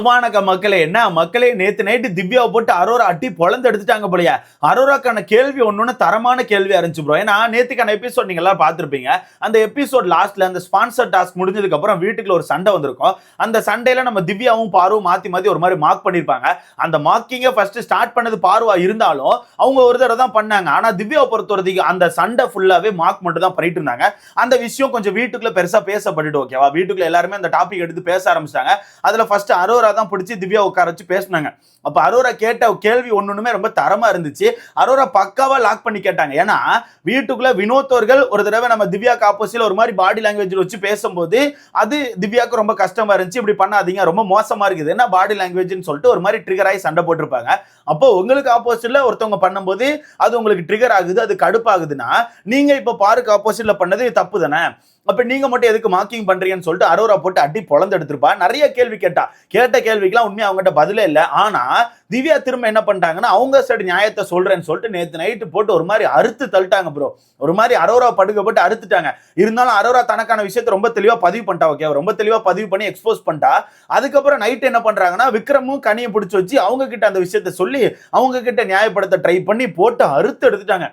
சுமானக மக்களே என்ன? மக்களே நேத்து நைட்டு திவ்யாவை போட்டு அரோரா அட்டி பொழந்து எடுத்துட்டாங்க போலயா. அரோராக்கான கேள்வி ஒன்னொன்னு தரமான கேள்வி இருந்துச்சு ப்ரோ ஏன்னா நேத்துக்கான எபிசோட் நீங்க எல்லாம் பார்த்துருப்பீங்க. அந்த எபிசோட் லாஸ்ட்ல அந்த ஸ்பான்சர் டாஸ்க் முடிஞ்சதுக்கு அப்புறம் வீட்டுக்குள்ள ஒரு சண்டை வந்திருக்கும். அந்த சண்டையில நம்ம திவ்யாவும் பாருவும் மாத்தி மாத்தி ஒரு மாதிரி மார்க் பண்ணிருப்பாங்க. அந்த மார்க்கிங்க ஃபர்ஸ்ட் ஸ்டார்ட் பண்ணது பார்வா இருந்தாலும் அவங்க ஒரு தடவை தான் பண்ணாங்க. ஆனா திவ்யாவை பொறுத்த வரைக்கும் அந்த சண்டை ஃபுல்லாவே மார்க் மட்டும் தான் பண்ணிட்டு இருந்தாங்க. அந்த விஷயம் கொஞ்சம் வீட்டுக்குள்ள பெருசா பேசப்பட்டுட்டு ஓகேவா வீட்டுக்குள்ள எல்லாருமே அந்த டாபிக் எடுத்து பேச ஆரம்பிச்சிட்டாங்க. அதுல ஃபர்ஸ்ட் அரோரா தான் பிடிச்சி திவ்யா உட்கார வச்சு பேசினாங்க. அப்போ அரோரா கேட்ட கேள்வி ஒன்றுமே ரொம்ப தரமாக இருந்துச்சு. அரோரா பக்காவாக லாக் பண்ணி கேட்டாங்க. ஏன்னா வீட்டுக்குள்ள வினோத்தவர்கள் ஒரு தடவை நம்ம திவ்யாக்கு ஆப்போசிட்டில் ஒரு மாதிரி பாடி லாங்குவேஜ் வச்சு பேசும்போது அது திவ்யாவுக்கு ரொம்ப கஷ்டமாக இருந்துச்சு. இப்படி பண்ணாதீங்க ரொம்ப மோசமாக இருக்குது. என்ன பாடி லாங்குவேஜ்னு சொல்லிட்டு ஒரு மாதிரி ட்ரிகர் ஆகி சண்டை போட்டிருப்பாங்க. அப்போ உங்களுக்கு ஆப்போசிட்ல ஒருத்தவங்க பண்ணும்போது அது உங்களுக்கு ட்ரிகர் ஆகுது அது கடுப்பாகுதுன்னா நீங்க இப்ப பாருக்கு ஆப்போசிட்ல பண்ணது தப்பு தானே அப்போ நீங்கள் மட்டும் எதுக்கு மார்க்கிங் பண்ணுறீங்கன்னு சொல்லிட்டு அரோரா போட்டு அடி பொழந்து எடுத்திருப்பா. நிறைய கேள்வி கேட்டா. கேட்ட கேள்விக்கெல்லாம் உண்மையாக அவங்ககிட்ட பதிலே இல்லை. ஆனால் திவ்யா திரும்ப என்ன பண்ணிட்டாங்கன்னா அவங்க சைடு நியாயத்தை சொல்கிறேன்னு சொல்லிட்டு நேற்று நைட்டு போட்டு ஒரு மாதிரி அறுத்து தள்ளிட்டாங்க ப்ரோ ஒரு மாதிரி அரோரா படுக்க போட்டு அறுத்துட்டாங்க. இருந்தாலும் அரோரா தனக்கான விஷயத்தை ரொம்ப தெளிவாக பதிவு பண்ணிட்டா ஓகே ரொம்ப தெளிவாக பதிவு பண்ணி எக்ஸ்போஸ் பண்ணிட்டா. அதுக்கப்புறம் நைட்டு என்ன பண்ணுறாங்கன்னா விக்ரமும் கனியை பிடிச்சி வச்சு அவங்க கிட்ட அந்த விஷயத்த சொல்லி அவங்க கிட்ட நியாயப்படுத்த ட்ரை பண்ணி போட்டு அறுத்து எடுத்துட்டாங்க.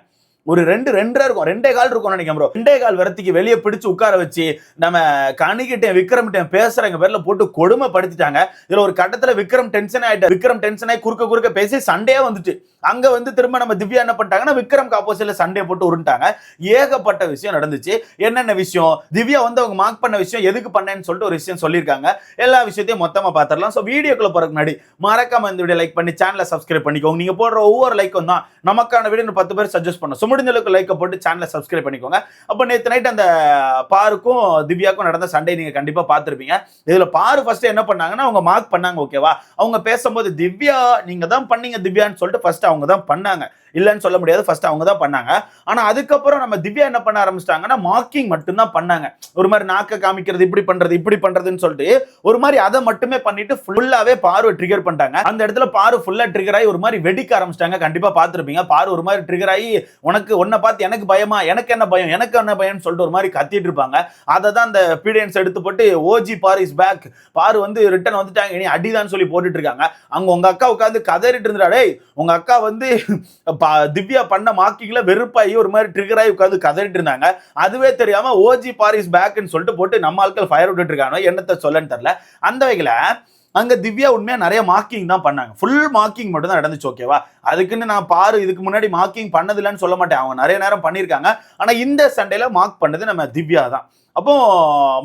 ஒரு ரெண்டு ரெண்டரை இருக்கும். ரெண்டே கால் இருக்கும் நினைக்கிறேன் ப்ரோ ரெண்டே கால் வரத்துக்கு வெளியே பிடிச்சு உட்கார வச்சு நம்ம கணிக்கிட்டேன் விக்ரம்கிட்ட பேசுறங்க பேர்ல போட்டு கொடுமை படுத்திட்டாங்க இதுல ஒரு கட்டத்துல விக்ரம் டென்ஷன் ஆயிட்டு விக்ரம் டென்ஷன் ஆகி குறுக்க குறுக்க பேசி சண்டையே வந்துச்சு. அங்க வந்து திரும்ப நம்ம திவ்யா என்ன பண்ணிட்டாங்கன்னா விக்ரம் ஆப்போசிட்ல சண்டே போட்டு உருண்டாங்க ஏகப்பட்ட விஷயம் நடந்துச்சு. என்னென்ன விஷயம்? திவ்யா வந்து அவங்க மார்க் பண்ண விஷயம் எதுக்கு பண்ணேன்னு சொல்லிட்டு ஒரு விஷயம் சொல்லியிருக்காங்க. எல்லா விஷயத்தையும் மொத்தமா பார்த்துடலாம் ஸோ வீடியோக்குள்ள போறதுக்கு முன்னாடி மறக்காம இந்த வீடியோ லைக் பண்ணி சேனலை சப்ஸ்கிரைப் பண்ணிக்கோங்க. நீங்க போடுற ஒவ்வொரு லைக்கும் தான் நமக்கான வீடியோ பத்து பேர் சஜஸ்ட் பண்ணும் முடிஞ்ச அளவுக்கு லைக்கை போட்டு சேனலை சப்ஸ்கிரைப் பண்ணிக்கோங்க. அப்போ நேற்று நைட் அந்த பாருக்கும் திவ்யாக்கும் நடந்த சண்டை நீங்க கண்டிப்பா பார்த்துருப்பீங்க. இதுல பாரு ஃபஸ்ட்டு என்ன பண்ணாங்கன்னா அவங்க மார்க் பண்ணாங்க ஓகேவா அவங்க பேசும்போது திவ்யா நீங்கள் தான் பண்ணீங்க திவ்யான்னு சொல்லிட்டு ஃபஸ்ட்டு அவங்க தான் பண்ணாங்க. இல்லைன்னு சொல்ல முடியாது ஃபர்ஸ்ட் அவங்க தான் பண்ணாங்க. ஆனா அதுக்கப்புறம் நம்ம திவ்யா என்ன பண்ண ஆரம்பிச்சிட்டாங்கன்னா மார்க்கிங் மட்டும்தான் பண்ணாங்க. ஒரு மாதிரி நாக்க காமிக்கிறது இப்படி பண்றது இப்படி பண்றதுன்னு சொல்லிட்டு ஒரு மாதிரி அதை மட்டுமே பண்ணிட்டு ஃபுல்லாவே பாரு ட்ரிகர் பண்ணிட்டாங்க. அந்த இடத்துல பாரு ஃபுல்லா ட்ரிகர் ஆகி ஒரு மாதிரி வெடிக்க ஆரம்பிச்சிட்டாங்க. கண்டிப்பா பார்த்துருப்பீங்க. பாரு ஒரு மாதிரி ட்ரிகர் ஆகி உனக்கு உன்னை பார்த்து எனக்கு பயமா? எனக்கு என்ன பயம்? எனக்கு என்ன பயம்னு சொல்லிட்டு ஒரு மாதிரி கத்திட்டு இருப்பாங்க. அதை தான் அந்த பீடியன்ஸ் எடுத்து போட்டு ஓஜி பார் இஸ் பேக் பாரு வந்து ரிட்டன் வந்துட்டாங்க. இனி அடிதான்னு சொல்லி போட்டுட்டு இருக்காங்க. அங்கே உங்கள் அக்கா உட்காந்து கதறிட்டு இருந்தா டேய் அக்கா வந்து பா- திவ்யா பண்ண மாக்கிங்கில் வெறுப்பாகி ஒரு மாதிரி ட்ரிகர் ஆகி உட்காந்து கதறிட்டு இருந்தாங்க. அதுவே தெரியாமல் ஓஜி பாரிஸ் பேக்னு சொல்லிட்டு போட்டு நம்ம ஆட்கள் ஃபயர் விட்டுட்டு இருக்காங்க. என்னத்தை சொல்லன்னு தெரில அந்த வகையில் அங்க திவ்யா உண்மையா நிறைய மார்க்கிங் தான் பண்ணாங்க. ஃபுல் மார்க்கிங் மட்டும் தான் நடந்துச்சு ஓகேவா அதுக்குன்னு நான் பாரு இதுக்கு முன்னாடி மார்க்கிங் பண்ணதில்லைன்னு சொல்ல மாட்டேன். அவங்க நிறைய நேரம் பண்ணியிருக்காங்க. ஆனா இந்த சண்டேல மார்க் பண்ணது நம்ம திவ்யா தான். அப்போ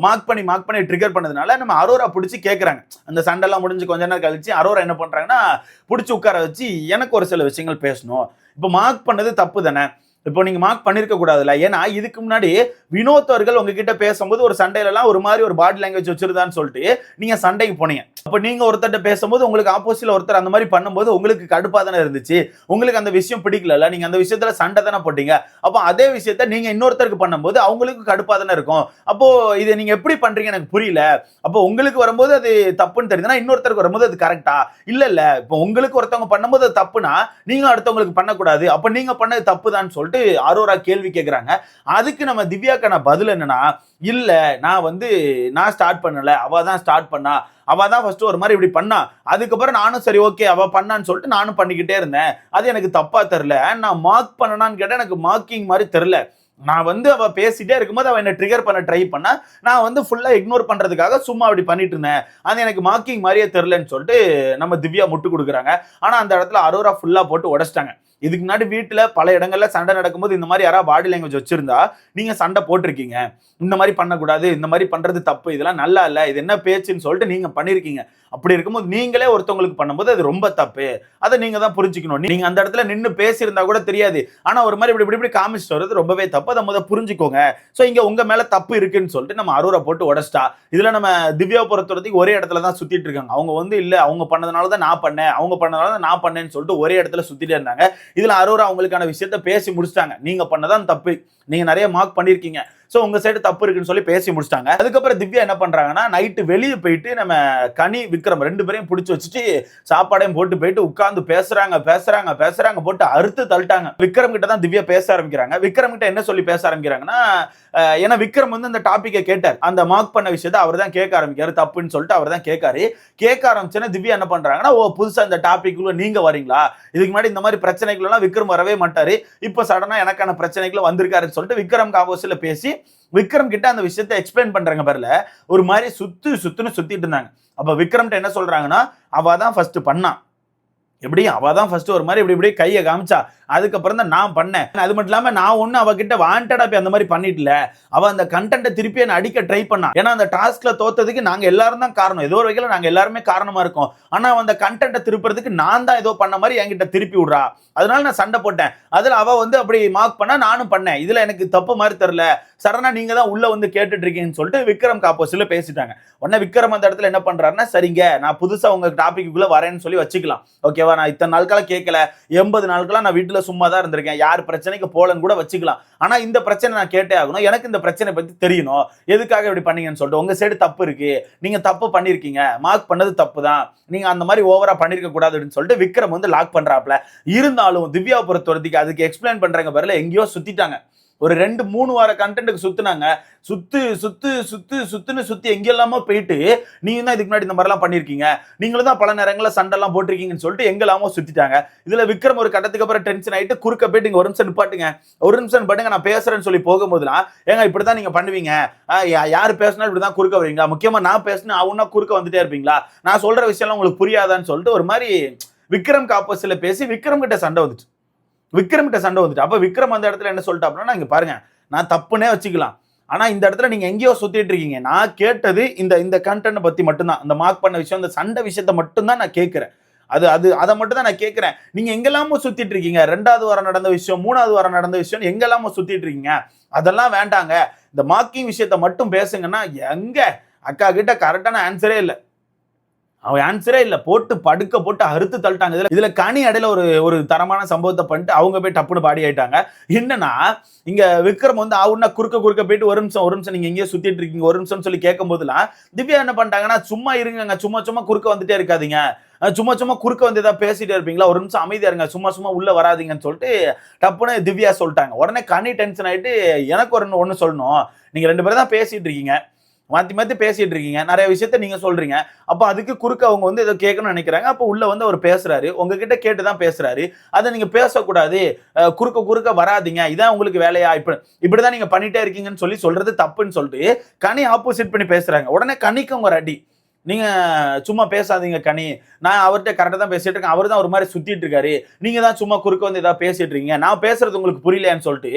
மார்க் பண்ணி மார்க் பண்ணி ட்ரிகர் பண்ணதுனால நம்ம அரோரா பிடிச்சி கேட்குறாங்க அந்த சண்டைலாம் முடிஞ்சு கொஞ்ச நேரம் கழிச்சு அரோரா என்ன பண்றாங்கன்னா பிடிச்சி உட்கார வச்சு எனக்கு ஒரு சில விஷயங்கள் பேசணும். இப்போ மார்க் பண்ணது தப்பு தானே? இப்போ நீங்க மார்க் பண்ணிருக்க கூடாதுல்ல. ஏன்னா இதுக்கு முன்னாடி வினோத் அவர்கள் உங்ககிட்ட பேசும்போது ஒரு சண்டையிலலாம் ஒரு மாதிரி ஒரு பாடி லாங்குவேஜ் வச்சிருந்தான்னு சொல்லிட்டு நீங்க சண்டைக்கு போனீங்க. அப்போ நீங்க ஒருத்தர்கிட்ட பேசும்போது உங்களுக்கு ஆப்போசிட்ல ஒருத்தர் அந்த மாதிரி பண்ணும்போது உங்களுக்கு கடுப்பா தானே இருந்துச்சு. உங்களுக்கு அந்த விஷயம் பிடிக்கல நீங்க அந்த விஷயத்துல சண்டை தானே போட்டீங்க. அப்போ அதே விஷயத்த நீங்க இன்னொருத்தருக்கு பண்ணும்போது அவங்களுக்கு கடுப்பா தானே இருக்கும். அப்போ இதை நீங்க எப்படி பண்றீங்க எனக்கு புரியல. அப்போ உங்களுக்கு வரும்போது அது தப்புன்னு தெரியுதுன்னா இன்னொருத்தருக்கு வரும்போது அது கரெக்டா இல்ல இல்ல இப்போ உங்களுக்கு ஒருத்தவங்க பண்ணும்போது அது தப்புனா நீங்க அடுத்தவங்களுக்கு பண்ணக்கூடாது. அப்ப நீங்க பண்ணது தப்பு தான் சொல்லிட்டு அரோரா கேள்வி கேட்குறாங்க அதுக்கு நம்ம திவ்யாக்கான பதில் என்னன்னா இல்லை நான் வந்து நான் ஸ்டார்ட் பண்ணலை. அவள் தான் ஸ்டார்ட் பண்ணா. அவள் தான் ஃபஸ்ட்டு ஒரு மாதிரி இப்படி பண்ணா. அதுக்கப்புறம் நானும் சரி ஓகே அவள் பண்ணான்னு சொல்லிட்டு நானும் பண்ணிக்கிட்டே இருந்தேன். அது எனக்கு தப்பாக தெரில நான் மார்க் பண்ணனான்னு கேட்டால் எனக்கு மார்க்கிங் மாதிரி தெரில நான் வந்து அவள் பேசிட்டே இருக்கும்போது அவள் என்னை ட்ரிகர் பண்ண ட்ரை பண்ணா. நான் வந்து ஃபுல்லாக இக்னோர் பண்ணுறதுக்காக சும்மா அப்படி பண்ணிட்டு இருந்தேன். அது எனக்கு மார்க்கிங் மாதிரியே தெரிலன்னு சொல்லிட்டு நம்ம திவ்யா முட்டு கொடுக்குறாங்க. ஆனால் அந்த இடத்துல அரோரா ஃபுல்லாக போட்டு உடைச்சிட்டாங்க. இதுக்கு முன்னாடி வீட்டில் பல இடங்களில் சண்டை நடக்கும்போது இந்த மாதிரி யாராவது பாடி லாங்குவேஜ் வச்சிருந்தா நீங்கள் சண்டை போட்டிருக்கீங்க. இந்த மாதிரி பண்ணக்கூடாது இந்த மாதிரி பண்ணுறது தப்பு இதெல்லாம் நல்லா இல்லை இது என்ன பேச்சுன்னு சொல்லிட்டு நீங்கள் பண்ணியிருக்கீங்க அப்படி இருக்கும்போது நீங்களே ஒருத்தவங்களுக்கு பண்ணும்போது அது ரொம்ப தப்பு. அதை நீங்க தான் புரிஞ்சுக்கணும். நீங்க அந்த இடத்துல நின்று பேசியிருந்தா கூட தெரியாது. ஆனா ஒரு மாதிரி இப்படி இப்படி இப்படி காமிச்சிட்டு வர்றது ரொம்பவே தப்பு. அதை முதல் புரிஞ்சுக்கோங்க. ஸோ இங்க உங்க மேல தப்பு இருக்குன்னு சொல்லிட்டு நம்ம அருவரை போட்டு உடச்சிட்டா. இதுல நம்ம திவ்யா பொறுத்தவரத்துக்கு ஒரே இடத்துல தான் சுத்திட்டு இருக்காங்க. அவங்க வந்து இல்லை அவங்க பண்ணதுனால தான் நான் பண்ணேன். அவங்க பண்ணதுனால தான் நான் பண்ணேன்னு சொல்லிட்டு ஒரே இடத்துல சுற்றிட்டே இருந்தாங்க. இதுல அருவரை அவங்களுக்கான விஷயத்த பேசி முடிச்சிட்டாங்க. நீங்க பண்ணதான் தப்பு. நீங்க நிறைய மார்க் பண்ணியிருக்கீங்க. ஸோ உங்க சைடு தப்பு இருக்குன்னு சொல்லி பேசி முடிச்சிட்டாங்க. அதுக்கப்புறம் திவ்யா என்ன பண்றாங்கன்னா நைட்டு வெளியே போயிட்டு நம்ம கனி விக்ரம் ரெண்டு பேரையும் பிடிச்சி வச்சுட்டு சாப்பாடையும் போட்டு போயிட்டு உட்காந்து பேசுறாங்க பேசுறாங்க பேசுறாங்க போட்டு அறுத்து தள்ளிட்டாங்க. விக்ரம் கிட்ட தான் திவ்யா பேச ஆரம்பிக்கிறாங்க. விக்ரம் கிட்ட என்ன சொல்லி பேச ஆரம்பிக்கிறாங்கன்னா ஏன்னா விக்ரம் வந்து அந்த டாப்பிக்கை கேட்டார். அந்த மார்க் பண்ண விஷயத்தை அவர் தான் கேட்க ஆரம்பிக்காரு தப்புன்னு சொல்லிட்டு அவர் தான் கேட்காரு. கேட்க ஆரம்பிச்சுன்னா திவ்யா என்ன பண்றாங்கன்னா ஓ புதுசா இந்த டாபிக்குள்ள நீங்க வரீங்களா? இதுக்கு முன்னாடி இந்த மாதிரி பிரச்சனைகள்லாம் விக்ரம் வரவே மாட்டாரு. இப்போ சடனா எனக்கான பிரச்சனைகள் வந்திருக்காருன்னு சொல்லிட்டு விக்ரம் ஆப்போசிட்ல பேசி விக்ரம் கிட்ட அந்த விஷயத்த எக்ஸ்பிளைன் பண்றாங்க பாருல. ஒரு மாதிரி சுத்து சுத்துன்னு சுத்திட்டு இருந்தாங்க. அப்ப விக்ரம்கிட்ட என்ன சொல்றாங்கன்னா அவ தான் ஃபர்ஸ்ட் பண்ணான் எப்படி அவ தான் ஃபர்ஸ்ட் ஒரு மாதிரி இப்படி இப்படி கையை காமிச்சா. அதுக்கப்புறம் தான் நான் பண்ணேன். அது மட்டும் இல்லாமல் நான் ஒன்றும் அவகிட்ட வாண்டடாக போய் அந்த மாதிரி பண்ணிட்டல அவள் அந்த கண்டென்ட்டை திருப்பி என்ன அடிக்க ட்ரை பண்ணா. ஏன்னா அந்த டாஸ்க்கில் தோத்ததுக்கு நாங்கள் எல்லாரும் தான் காரணம். ஏதோ ஒரு வகையில் நாங்கள் எல்லாருமே காரணமாக இருக்கோம். ஆனால் அந்த கண்டென்ட்டை திருப்புறதுக்கு நான் தான் ஏதோ பண்ண மாதிரி என்கிட்ட திருப்பி விடுறா. அதனால நான் சண்டை போட்டேன். அதில் அவள் வந்து அப்படி மார்க் பண்ணால் நானும் பண்ணேன். இதில் எனக்கு தப்பு மாதிரி தெரில சடனா நீங்க தான் உள்ள வந்து கேட்டுட்டு இருக்கீங்கன்னு சொல்லிட்டு விக்ரம் காப்போஸில் பேசிட்டாங்க. உடனே விக்ரம் அந்த இடத்துல என்ன பண்றாருன்னா சரிங்க நான் புதுசா உங்க டாபிக்குள்ள வரேன்னு சொல்லி வச்சுக்கலாம். ஓகேவா நான் இத்தனை நாட்களாக கேட்கல. எண்பது நாட்களா நான் வீட்டுல சும்மா தான் இருந்திருக்கேன். யார் பிரச்சனைக்கு போலன்னு கூட வச்சுக்கலாம். ஆனா இந்த பிரச்சனை நான் கேட்டே ஆகணும். எனக்கு இந்த பிரச்சனை பத்தி தெரியணும். எதுக்காக இப்படி பண்ணீங்கன்னு சொல்லிட்டு உங்க சைடு தப்பு இருக்கு. நீங்க தப்பு பண்ணிருக்கீங்க மார்க் பண்ணது தப்பு தான். நீங்க அந்த மாதிரி ஓவரா பண்ணிருக்க கூடாதுன்னு சொல்லிட்டு விக்ரம் வந்து லாக் பண்றாப்ல. இருந்தாலும் திவ்யா பொறுத்த வரைக்கும் அதுக்கு எக்ஸ்பிளைன் பண்றாங்க பாருல எங்கேயோ சுத்திட்டாங்க. ஒரு ரெண்டு மூணு வார கண்டென்ட்டுக்கு சுத்துனாங்க. சுத்து சுத்து சுத்து சுத்துன்னு சுத்தி எங்கெல்லாமோ போயிட்டு நீங்க தான் இதுக்கு முன்னாடி இந்த மாதிரிலாம் பண்ணிருக்கீங்க நீங்களும் தான் பல நேரங்களில் சண்டைலாம் போட்டிருக்கீங்கன்னு சொல்லிட்டு எங்கெல்லாமோ சுத்திட்டாங்க. இதுல விக்ரம் ஒரு கட்டத்துக்கு அப்புறம் டென்ஷன் ஆயிட்டு குறுக்க போயிட்டு இங்க ஒரு நிமிஷம் நிப்பாட்டுங்க. ஒரு நிமிஷம் பாட்டுங்க நான் பேசுறேன்னு சொல்லி போகும்போதுலாம் ஏங்க இப்படிதான் நீங்க பண்ணுவீங்க? யார் பேசினா இப்படிதான் குறுக்க வரீங்களா முக்கியமா நான் பேசினா அவனா குறுக்க வந்துட்டே இருப்பீங்களா? நான் சொல்ற விஷயம்லாம் உங்களுக்கு புரியாதான்னு சொல்லிட்டு ஒரு மாதிரி விக்ரம் காப்போசில பேசி விக்ரம் கிட்ட சண்டை வந்துச்சு. விக்ரம் கிட்ட சண்டை வந்துட்டு அப்போ விக்ரம் அந்த இடத்துல என்ன சொல்லிட்டு அப்படின்னா இங்கே பாருங்க நான் தப்புனே வச்சுக்கலாம். ஆனால் இந்த இடத்துல நீங்கள் எங்கேயோ சுற்றிட்டு இருக்கீங்க. நான் கேட்டது இந்த இந்த கண்டென்ட் பற்றி மட்டும்தான். இந்த மார்க் பண்ண விஷயம் இந்த சண்டை விஷயத்த மட்டும்தான் நான் கேட்குறேன். அது அது அதை மட்டும் தான் நான் கேட்குறேன். நீங்கள் எங்கெல்லாமோ சுற்றிட்டு இருக்கீங்க. ரெண்டாவது வாரம் நடந்த விஷயம் மூணாவது வாரம் நடந்த விஷயம் எங்கெல்லாமோ சுற்றிட்டு இருக்கீங்க. அதெல்லாம் வேண்டாங்க. இந்த மார்க்கிங் விஷயத்த மட்டும் பேசுங்கன்னா எங்கே? அக்கா கிட்ட கரெக்டான ஆன்சரே இல்லை. அவன் ஆன்சரே இல்ல. போட்டு படுக்க போட்டு அறுத்து தள்ளிட்டாங்க. இதுல இதுல கனி அடையில் ஒரு ஒரு தரமான சம்பவத்தை பண்ணிட்டு அவங்க போய் டப்புன்னு பாடி ஆயிட்டாங்க. என்னன்னா இங்க விக்ரம் வந்து ஆவுன்னா குறுக்க குறுக்க போயிட்டு ஒரு நிமிஷம் ஒரு நிமிஷம் நீங்க எங்கேயோ சுத்திட்டு இருக்கீங்க. ஒரு நிமிஷம் சொல்லி கேட்கும் போதெல்லாம் திவ்யா என்ன பண்ணிட்டாங்கன்னா சும்மா இருங்க சும்மா சும்மா குறுக்க வந்துட்டே இருக்காதீங்க. சும்மா சும்மா குறுக்க வந்து ஏதாவது பேசிட்டே இருப்பீங்களா? ஒரு நிமிஷம் அமைதியா இருங்க. சும்மா சும்மா உள்ள வராதீங்கன்னு சொல்லிட்டு டப்புன்னு திவ்யா சொல்லிட்டாங்க. உடனே கனி டென்ஷன் ஆயிட்டு எனக்கு ஒரு ஒன்று சொல்லணும். நீங்க ரெண்டு பேரும் தான் பேசிட்டு இருக்கீங்க. மாற்றி மாற்றி பேசிட்டு இருக்கீங்க. நிறைய விஷயத்த நீங்கள் சொல்கிறீங்க அப்போ அதுக்கு குறுக்க அவங்க வந்து ஏதோ கேட்கணும்னு நினைக்கிறாங்க. அப்போ உள்ளே வந்து அவர் பேசுகிறாரு உங்ககிட்ட கேட்டு தான் பேசுகிறாரு அதை நீங்கள் பேசக்கூடாது. குறுக்க குறுக்க வராதீங்க. இதான் உங்களுக்கு வேலையா? இப்படி தான் நீங்கள் பண்ணிகிட்டே இருக்கீங்கன்னு சொல்லி சொல்கிறது தப்புன்னு சொல்லிட்டு கனி ஆப்போசிட் பண்ணி பேசுகிறாங்க உடனே கனிக்கு ஒரு அடி நீங்கள் சும்மா பேசாதீங்க கனி. நான் அவர்கிட்ட கரெக்டாக தான் பேசிகிட்டு இருக்கேன். அவர் தான் ஒரு மாதிரி சுற்றிட்டு இருக்காரு. நீங்கள் தான் சும்மா குறுக்க வந்து ஏதாவது பேசிட்டு இருக்கீங்க. நான் பேசுகிறது உங்களுக்கு புரியலையான்னு சொல்லிட்டு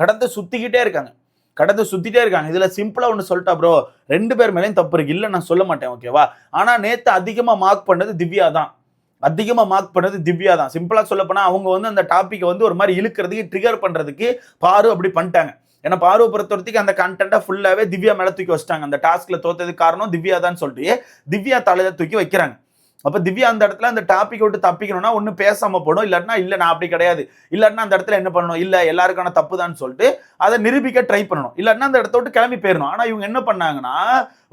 கடந்து சுற்றிக்கிட்டே இருக்காங்க. கடந்து சுத்திட்டே இருக்காங்க. இதுல சிம்பிளா ஒன்று சொல்லிட்டா ப்ரோ ரெண்டு பேர் மேலேயும் தப்பு இருக்கு. இல்ல நான் சொல்ல மாட்டேன் ஓகேவா ஆனா நேத்து அதிகமா மார்க் பண்ணது திவ்யா தான். அதிகமா மார்க் பண்ணது திவ்யா தான். சிம்பிளா சொல்ல போனா அவங்க வந்து அந்த டாப்பிக்கை வந்து ஒரு மாதிரி இழுக்கிறதுக்கு ட்ரிகர் பண்றதுக்கு பாரு அப்படி பண்ணிட்டாங்க. ஏன்னா பார்வை பொறுத்த வரைக்கும் அந்த கண்டென்ட்டை ஃபுல்லாகவே திவ்யா மேலே தூக்கி வச்சிட்டாங்க. அந்த டாஸ்க்கில் தோத்ததுக்கு காரணம் திவ்யா தான் சொல்லிட்டு திவ்யா தலையை தூக்கி வைக்கிறாங்க. அப்போ திவ்யா அந்த இடத்துல அந்த டாபிக் விட்டு தப்பிக்கணும்னா ஒன்று பேசாமல் போடும் இல்லாட்டினா இல்லை நான் அப்படி கிடையாது. இல்லாட்டினா அந்த இடத்துல என்ன பண்ணணும்? இல்லை எல்லாருக்கான தப்பு தான் சொல்லிட்டு அதை நிரூபிக்க ட்ரை பண்ணணும். இல்லாட்டினா அந்த இடத்த விட்டு கிளம்பி போயிடணும். ஆனால் இவங்க என்ன பண்ணாங்கன்னா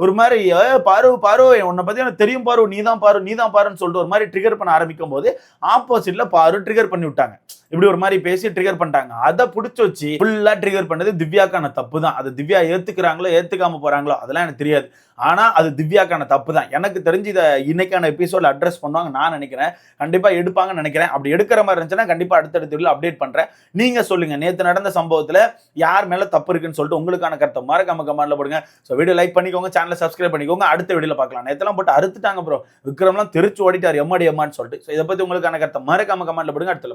ஒரு மாதிரி பாரு பாரு உன்னை பற்றி எனக்கு தெரியும் பாரு நீ தான் பாரு நீ தான் பாருன்னு சொல்லிட்டு ஒரு மாதிரி ட்ரிகர் பண்ண ஆரம்பிக்கும் போது ஆப்போசிட்டில் பாரு ட்ரிகர் பண்ணி விட்டாங்க. இப்படி ஒரு மாதிரி பேசி ட்ரிகர் பண்ணிட்டாங்க. அதை பிடிச்சி வச்சு ஃபுல்லா ட்ரிகர் பண்ணது திவ்யாக்கான தப்பு தான் அது திவ்யா ஏத்துக்கிறாங்களோ ஏத்துக்காம போறாங்களோ அதெல்லாம் எனக்கு தெரியாது. ஆனா அது திவ்யாக்கான தப்பு தான் எனக்கு தெரிஞ்சு இதை இன்னைக்கான எபிசோட்ல அட்ரஸ் பண்ணுவாங்க நான் நினைக்கிறேன். கண்டிப்பா எடுப்பாங்கன்னு நினைக்கிறேன். அப்படி எடுக்கிற மாதிரி இருந்துச்சுன்னா கண்டிப்பா அடுத்தடுத்த அப்டேட் பண்றேன். நீங்க சொல்லுங்க. நேத்து நடந்த சம்பவத்துல யார் மேல தப்பு இருக்குன்னு சொல்லிட்டு உங்களுக்கான கருத்தை மறக்காம கமெண்ட்ல போடுங்க. ஸோ வீடியோ லைக் பண்ணிக்கோங்க சேனலை சப்ஸ்கிரைப் பண்ணிக்கோங்க. அடுத்த வீடியோல பார்க்கலாம். நேத்தெல்லாம் போட்டு அறுத்துட்டாங்க ப்ரோ விக்ரம்லாம் தெரிச்சு ஓடிட்டார். எம்மாடி எம்மான்னு சொல்லிட்டு. ஸோ இதை பத்தி உங்களுக்கான கருத்தை மறக்காம கமெண்ட்ல போடுங்க. அடுத்த